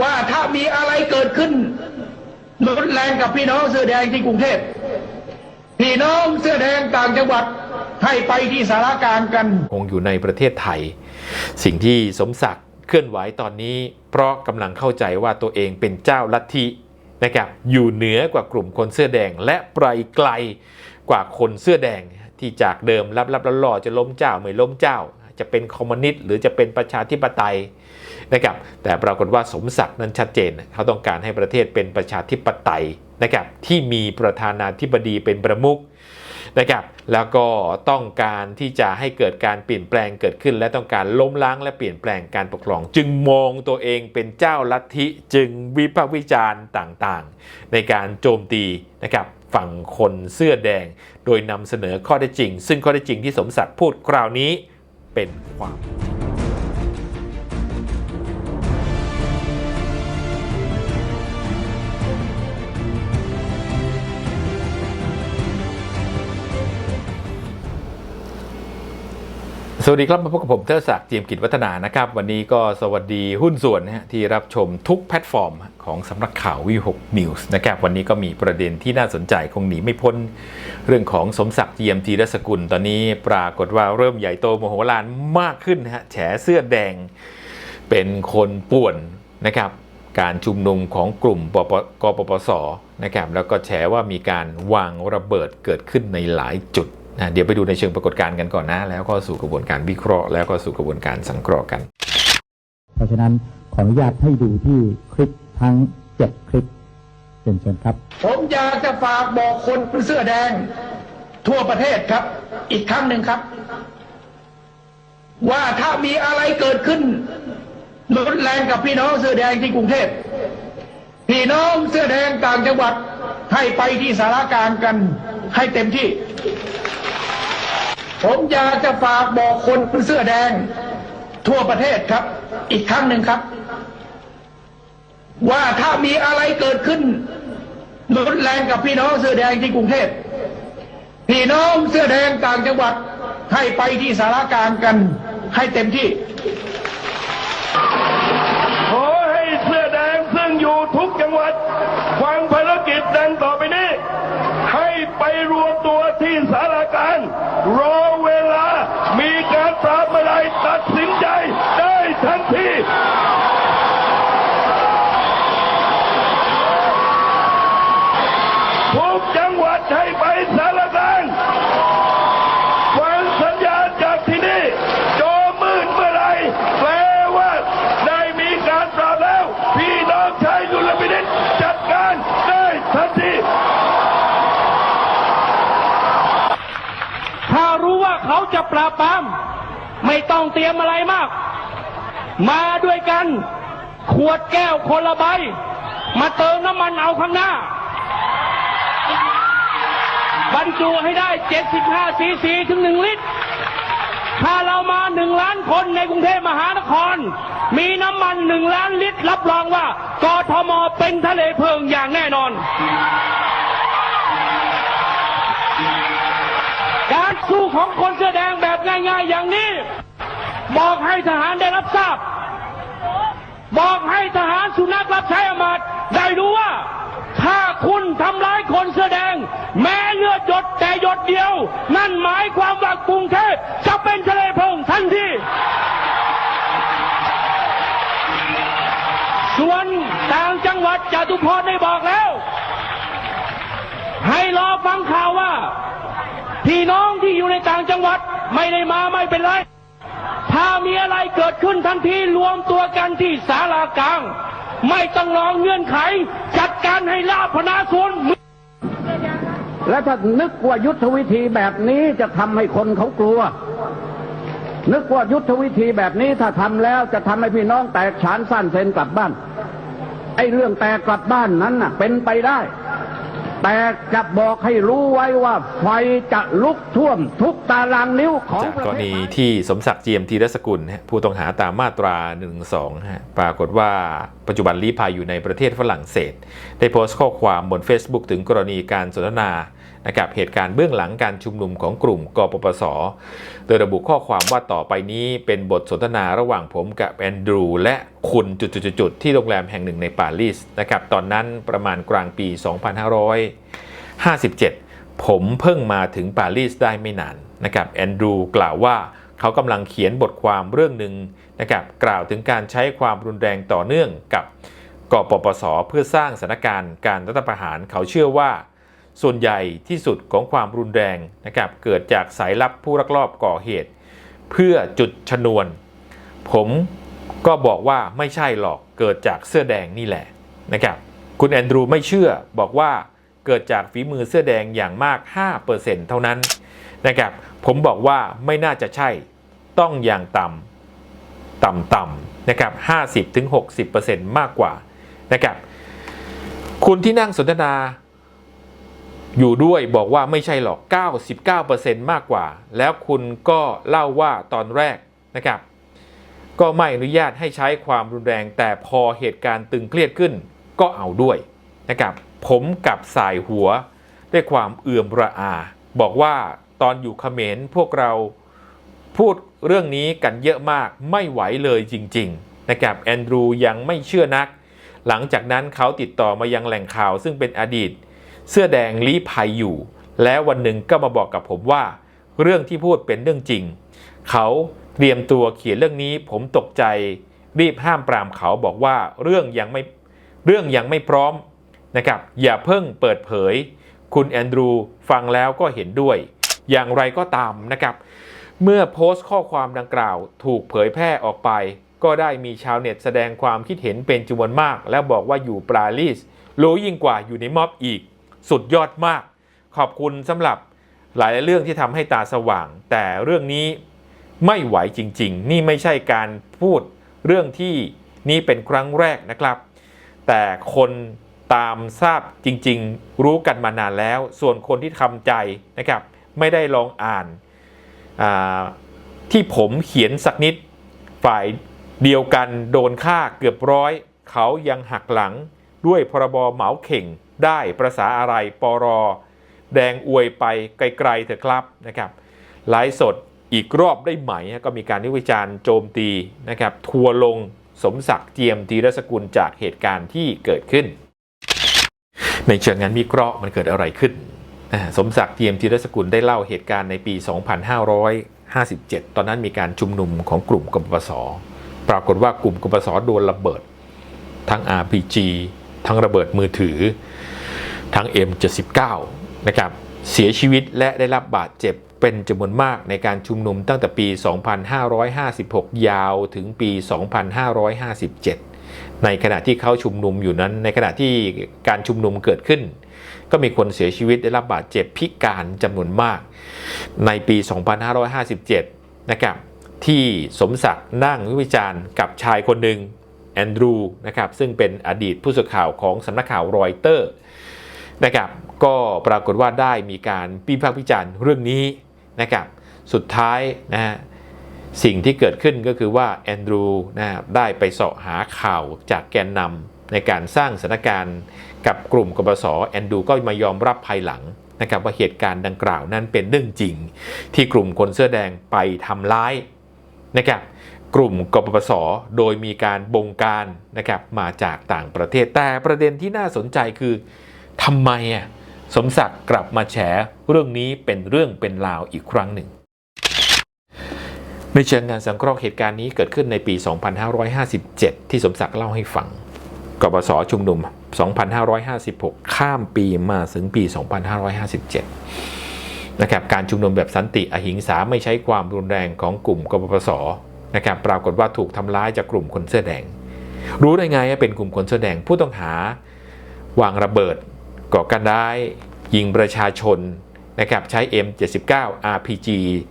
ว่าถ้ามีอะไรเกิดขึ้นรุนแรงกับพี่น้องเสื้อแดงที่กรุงเทพพี่น้องเสื้อแดงต่างจังหวัดให้ไปที่สารการกันคงอยู่ในประเทศไทย สิ่งที่สมศักดิ์เคลื่อนไหวตอนนี้ เพราะกำลังเข้าใจว่าตัวเองเป็นเจ้าลัทธินะครับอยู่เหนือกว่ากลุ่มคนเสื้อแดงและไกลไกลกว่าคนเสื้อแดงที่จากเดิมรับรับล่อๆจะล้มเจ้าไม่ล้มเจ้า จะเป็นคอมมิวนิสต์หรือจะเป็นประชาธิปไตย นะครับแต่ปรากฏว่าสมศักดิ์นั้นชัดเจน เขาต้องการให้ประเทศเป็นประชาธิปไตยนะครับที่มีประธานาธิบดีเป็นประมุขนะครับแล้วก็ต้องการที่จะให้เกิดการเปลี่ยนแปลงเกิดขึ้น และต้องการล้มล้างและเปลี่ยนแปลงการปกครอง จึงมองตัวเองเป็นเจ้าลัทธิจึงวิพากษ์วิจารณ์ต่างๆ ในการโจมตีนะครับฝั่งคนเสื้อแดง โดยนำเสนอข้อเท็จจริง ซึ่งข้อเท็จจริงที่สมศักดิ์พูดคราวนี้เป็นความ สวัสดีครับมาพบกับผมเทอศักดิ์เจียมกิจวัฒนานะครับ วันนี้ก็สวัสดีหุ้นส่วนนะฮะที่รับชมทุกแพลตฟอร์มของสำนักข่าววิหกนิวส์นะครับวันนี้ก็มีประเด็นที่น่าสนใจคงหนีไม่พ้น เรื่องของสมศักดิ์เจียมทีรสกุล ตอนนี้ปรากฏว่าเริ่มใหญ่โตโมโหลานมากขึ้นนะฮะแฉเสื้อแดงเป็นคนป่วนนะครับการชุมนุมของกลุ่มปปกปปสนะครับแล้วก็แฉว่ามีการวางระเบิดเกิดขึ้นในหลายจุด นะเดี๋ยวไปดูในเชิงปรากฏการณ์กันก่อนนะ แล้วก็สู่กระบวนการวิเคราะห์แล้วก็สู่กระบวนการสังเคราะห์กัน เพราะฉะนั้นขออนุญาตให้ดูที่คลิปทั้งเจ็ดคลิปเป็นเชิญครับ ผมอยากจะฝากบอกคนเสื้อแดง ทั่วประเทศครับ อีกครั้งหนึ่งครับ ว่าถ้ามีอะไรเกิดขึ้นรุนแรงกับพี่น้องเสื้อแดงที่กรุงเทพพี่น้องเสื้อแดงต่างจังหวัดให้ไปที่สารกลารกันให้เต็มที่ ผมอยากจะฝากบอกคนเสื้อแดง ทั่วประเทศครับ อีกครั้งหนึ่งครับ ว่าถ้ามีอะไรเกิดขึ้นรุนแรงกับพี่น้องเสื้อแดงที่กรุงเทพพี่น้องเสื้อแดงต่างจังหวัดให้ไปที่สารกลารกันให้เต็มที่ขอให้เสื้อแดงซึ่งอยู่ทุกจังหวัดฟังภารกิจดังต่อไปนี้ ให้ไปรวมตัวที่สารกลารรอเวลา มีการปราบเมื่อไหรตัดสินใจได้ทันที ทุกจังหวัดให้ไปสารกลารฟังสัญญาณจากที่นี่จอมืดเมื่อไหรแปลว่าได้มีการปราบแล้ว พี่น้องชายยุลพินิษจัดการได้ทันที ถ้ารู้ว่าเขาจะ ปราบปราม ไม่ต้องเตรียมอะไรมาก มาด้วยกัน ขวดแก้วคนละใบ มาเติมน้ำมันเอาข้างหน้า บรรจุให้ได้ 75ซีซีถึง 1 ลิตร ถ้าเรามา 1 ล้านคนในกรุงเทพมหานคร มีน้ำมัน1ล้านลิตร รับรองว่ากทมเป็นทะเลเพลิงอย่างแน่นอน ของคนเสื้อแดงแบบง่าย ๆ อย่างนี้ บอกให้ทหารได้รับทราบ บอกให้ทหารสุนัขรับใช้อำมาต์ได้รู้ว่า ถ้าคุณทำร้ายคนเสื้อแดง แม้เลือดหยดแต่หยดเดียว นั่นหมายความว่ากรุงเทพจะเป็นทะเลเพลิงทันทีส่วนต่างจังหวัดจตุพรได้บอกแล้ว ให้รอฟังข่าวว่า พี่น้องที่อยู่ในต่างจังหวัด ไม่ได้มาไม่เป็นไร ถ้ามีอะไรเกิดขึ้นทันทีรวมตัวกันที่ศาลากลาง ไม่ต้องรองเงื่อนไข จัดการให้ลาพนาส่วนและถ้านึกว่ายุทธวิธีแบบนี้จะทำให้คนเขากลัว นึกว่ายุทธวิธีแบบนี้ถ้าทำแล้วจะทำให้พี่น้องแตกฉานสั้นเซนกลับบ้าน ไอ้เรื่องแตกกลับบ้านนั้นน่ะ เป็นไปได้ แต่จะบอกให้รู้ไว้ว่าไฟจะลุกท่วมทุกตารางนิ้วของจากประกรเทศณีที่สมศักดิ์เจียมทีรสกุลฮะผู้ต้องหาตามมาตรา1นึฮะปรากฏว่าปัจจุบันลี้ภัยอยู่ในประเทศฝรั่งเศส ได้โพสต์ข้อความบน Facebook ถึงกรณีการสนทนา นะครับเหตุการณ์เบื้องหลังการชุมนุมของกลุ่มกปปส โดยระบุข้อความว่าต่อไปนี้เป็นบทสนทนาระหว่างผมกับแอนดรูและคุณจุดๆๆที่โรงแรมแห่งหนึ่งในปารีสนะครับตอนนั้นประมาณกลางปี 2557 ผมเพิ่งมาถึงปารีสได้ไม่นานนะครับแอนดรูกล่าวว่าเขากำลังเขียนบทความเรื่องหนึ่งนะครับกล่าวถึงการใช้ความรุนแรงต่อเนื่องกับกปปส เพื่อสร้างสถานการณ์การรัฐประหารเขาเชื่อว่า ส่วนใหญ่ที่สุดของความรุนแรงนะครับเกิดจากสายลับผู้ลักลอบก่อเหตุ เพื่อจุดชนวน ผมก็บอกว่าไม่ใช่หรอกเกิดจากเสื้อแดงนี่แหละนะครับคุณแอนดรูไม่เชื่อบอกว่าเกิดจากฝีมือเสื้อแดงอย่างมาก 5%เท่านั้นนะครับผมบอกว่าไม่น่าจะใช่ต้องอย่างต่ำต่ำๆนะครับ50-60%มากกว่านะครับคุณที่นั่งสนทนา อยู่ด้วยบอกว่าไม่ใช่หรอก 99%มากกว่า แล้วคุณก็เล่าว่าตอนแรกนะครับ ก็ไม่อนุญาตให้ใช้ความรุนแรง แต่พอเหตุการณ์ตึงเครียดขึ้นก็เอาด้วยนะครับ ผมกับสายหัวด้วยความเอื่อมระอา บอกว่าตอนอยู่เขมรพวกเราพูดเรื่องนี้กันเยอะมากไม่ไหวเลยจริง ๆ นะครับแอนดรูยังไม่เชื่อนัก หลังจากนั้นเขาติดต่อมายังแหล่งข่าวซึ่งเป็นอดีต เสื้อแดงลี้ภัยอยู่ แล้ววันหนึ่งก็มาบอกกับผมว่า เรื่องที่พูดเป็นเรื่องจริง เขาเตรียมตัวเขียนเรื่องนี้ ผมตกใจ รีบห้ามปรามเขาบอกว่าเรื่องยังไม่เรื่องยังไม่พร้อมนะครับ อย่าเพิ่งเปิดเผย คุณแอนดรูฟังแล้วก็เห็นด้วย อย่างไรก็ตามนะครับ เมื่อโพสต์ข้อความดังกล่าว ถูกเผยแพร่ออกไป ก็ได้มีชาวเน็ตแสดงความคิดเห็นเป็นจำนวนมาก และบอกว่าอยู่ปารีสรู้ยิ่งกว่าอยู่ในม็อบอีก สุดยอดมาก ขอบคุณสำหรับหลายเรื่องที่ทำให้ตาสว่าง แต่เรื่องนี้ไม่ไหวจริง ๆ นี่ไม่ใช่การพูดเรื่องที่นี่เป็นครั้งแรกนะครับ แต่คนตามทราบจริง ๆ รู้กันมานานแล้ว ส่วนคนที่ทำใจนะครับ ไม่ได้ลองอ่านาที่ผมเขียนสักนิดฝ่ายเดียวกันโดนฆ่าเกือบร้อย เขายังหักหลังด้วยพรบเหมาเข่ง ได้ประษาอะไรปอรแดงอวยไปไกลๆเถอะครับนะครับไลฟ์สดอีกรอบได้ไหมก็มีการวิจารณ์โจมตีนะครับทัวลงสมศักดิ์เจียมตีรสกุลจากเหตุการณ์ที่เกิดขึ้น ในเชิงงานมีเคราะห์มันเกิดอะไรขึ้น สมศักดิ์เจียมทีรสกุลได้เล่าเหตุการณ์ในปี 2557 ตอนนั้นมีการชุมนุมของกลุ่มกปปสปรากฏว่ากลุ่มกปปสโดนระเบิด ทั้ง RPG ทั้งระเบิดมือถือ ทั้ง M79 นะครับเสียชีวิตและได้รับบาดเจ็บเป็นจำนวนมากในการชุมนุมตั้งแต่ปี 2556 ยาวถึงปี 2557 ในขณะที่เขาชุมนุมอยู่นั้น ในขณะที่การชุมนุมเกิดขึ้น ก็มีคนเสียชีวิตได้รับบาดเจ็บพิการจำนวนมาก ในปี 2557 นะครับที่สมศักดิ์นั่งวิจารณ์กับชายคนหนึ่งแอนดรูนะครับซึ่งเป็นอดีตผู้สื่อข่าวของสำนักข่าวรอยเตอร์ นะครับก็ปรากฏว่าได้มีการพิพากษ์วิจารณ์เรื่องนี้นะครับสุดท้ายนะฮะสิ่งที่เกิดขึ้นก็คือว่าแอนดรูนะครับได้ไปเสาะหาข่าวจากแกนนำในการสร้างสถานการณ์กับกลุ่มกบฏแอนดรูก็มายอมรับภายหลังนะครับว่าเหตุการณ์ดังกล่าวนั้นเป็นเรื่องจริง ที่กลุ่มคนเสื้อแดงไปทำร้ายนะครับกลุ่มกปปสโดยมีการบงการนะครับมาจากต่างประเทศแต่ประเด็นที่น่าสนใจคือ ทำไมอะสมศักดิ์กลับมาแฉเรื่องนี้เป็นเรื่องเป็นราวอีกครั้งหนึ่ง ในเชิงงานสังเคราะห์เหตุการณ์นี้เกิดขึ้นในปี 2557 ที่สมศักดิ์เล่าให้ฟังกปปสชุมนุม 2556 ข้ามปีมาถึงปี 2557 นะครับ การชุมนุมแบบสันติอหิงสาไม่ใช้ความรุนแรงของกลุ่มกปปสนะครับ ปรากฏว่าถูกทำร้ายจากกลุ่มคนเสื้อแดง รู้ได้ไงว่าเป็นกลุ่มคนเสื้อแดงผู้ต้องหาวางระเบิด ก่อการร้าย ยิงประชาชนนะครับใช้ M79 RPG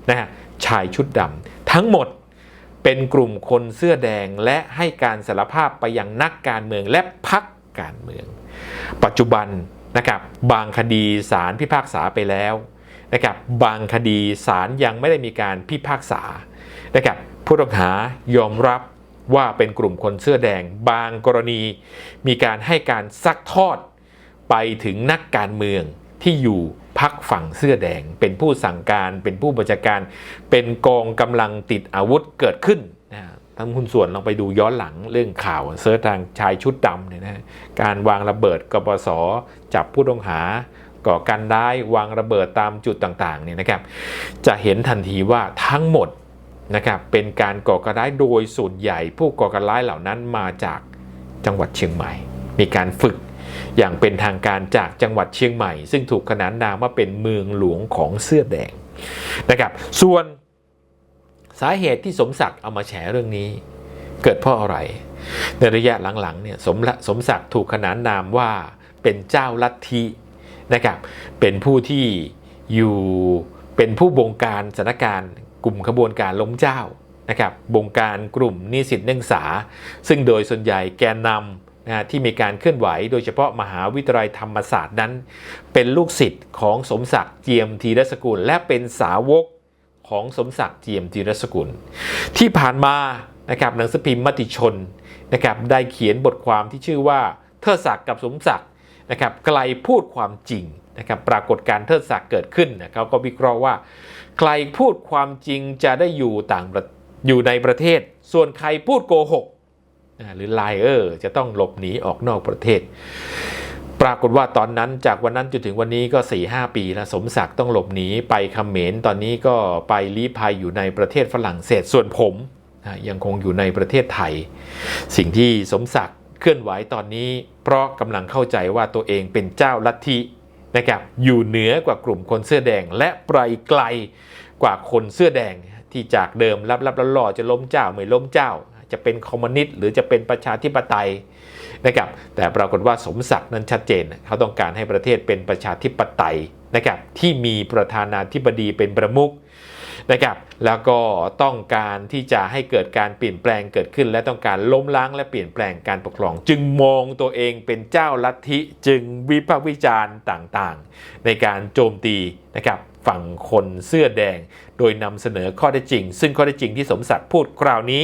นะฮะชายชุดดำทั้งหมดเป็นกลุ่มคนเสื้อแดงและให้การสารภาพไปยังนักการเมืองและพักการเมือง ปัจจุบันนะครับบางคดีศาลพิพากษาไปแล้วนะครับบางคดีศาลยังไม่ได้มีการพิพากษานะครับผู้ต้องหายอมรับว่าเป็นกลุ่มคนเสื้อแดง บางกรณีมีการให้การซักทอด ไปถึงนักการเมืองที่อยู่พักฝั่งเสื้อแดง เป็นผู้สั่งการเป็นผู้บัญชาการ เป็นกองกำลังติดอาวุธเกิดขึ้นนะฮะท่านคุณส่วนลองไปดูย้อนหลังเรื่องข่าวเซิร์ชทางชายชุดดำเนี่ยนะการวางระเบิดกปสจับผู้ต้องหาก่อการร้ายวางระเบิดตามจุดต่างๆเนี่ยนะครับ จะเห็นทันทีว่าทั้งหมดนะครับเป็นการก่อการร้ายโดยส่วนใหญ่ ผู้ก่อการร้ายเหล่านั้นมาจากจังหวัดเชียงใหม่ มีการฝึก อย่างเป็นทางการจากจังหวัดเชียงใหม่ ซึ่งถูกขนานนามว่าเป็นเมืองหลวงของเสื้อแดงนะครับ ส่วนสาเหตุที่สมศักดิ์เอามาแฉเรื่องนี้ เกิดเพราะอะไร ในระยะหลังๆเนี่ยสมสมศักดิ์ถูกขนานนามว่าเป็นเจ้าลัทธินะครับเป็นผู้ที่อยู่เป็นผู้บงการสถานการณ์ กลุ่มขบวนการล้มเจ้านะครับบงการกลุ่มนิสิตนักศึกษา ซึ่งโดยส่วนใหญ่แกนนำ นะที่มีการเคลื่อนไหว โดยเฉพาะมหาวิทยาลัยธรรมศาสตร์นั้น เป็นลูกศิษย์ของสมศักดิ์เจียมธีรสกุล และเป็นสาวกของสมศักดิ์เจียมธีรสกุล ที่ผ่านมานะครับหนังสือพิมพ์มติชนนะครับได้เขียนบทความที่ชื่อว่าเทิดศักดิ์กับสมศักดิ์นะครับไกลพูดความจริงนะครับปรากฏการเทิดศักดิ์เกิดขึ้นนะเขาก็วิเคราะห์ว่า ใครพูดความจริงจะได้อยู่ต่างอยู่ในประเทศ ส่วนใครพูดโกหก หรือไลเออร์จะต้องหลบหนีออกนอกประเทศ ปรากฏว่าตอนนั้นจากวันนั้นจนถึงวันนี้ก็ 4-5 ปีแล้วสมศักดิ์ต้องหลบหนีไปเขมรตอนนี้ก็ไปลี้ภัยอยู่ในประเทศฝรั่งเศสส่วนผมยังคงอยู่ในประเทศไทย สิ่งที่สมศักดิ์เคลื่อนไหวตอนนี้ เพราะกำลังเข้าใจว่าตัวเองเป็นเจ้าลัทธินะครับอยู่เหนือกว่ากลุ่มคนเสื้อแดง และไกลไกลกว่าคนเสื้อแดงที่จากเดิมรับรับล่อๆจะล้มเจ้าไม่ล้มเจ้า จะเป็นคอมมิวนิสต์หรือจะเป็นประชาธิปไตยนะครับแต่ปรากฏว่าสมศักดิ์นั้นชัดเจน เขาต้องการให้ประเทศเป็นประชาธิปไตยนะครับที่มีประธานาธิบดีเป็นประมุขนะครับแล้วก็ต้องการที่จะให้เกิดการเปลี่ยนแปลงเกิดขึ้น และต้องการล้มล้างและเปลี่ยนแปลงการปกครอง จึงมองตัวเองเป็นเจ้าลัทธิจึงวิพากษ์วิจารณ์ต่างๆ ในการโจมตีนะครับฝั่งคนเสื้อแดง โดยนำเสนอข้อเท็จจริง ซึ่งข้อเท็จจริงที่สมศักดิ์พูดคราวนี้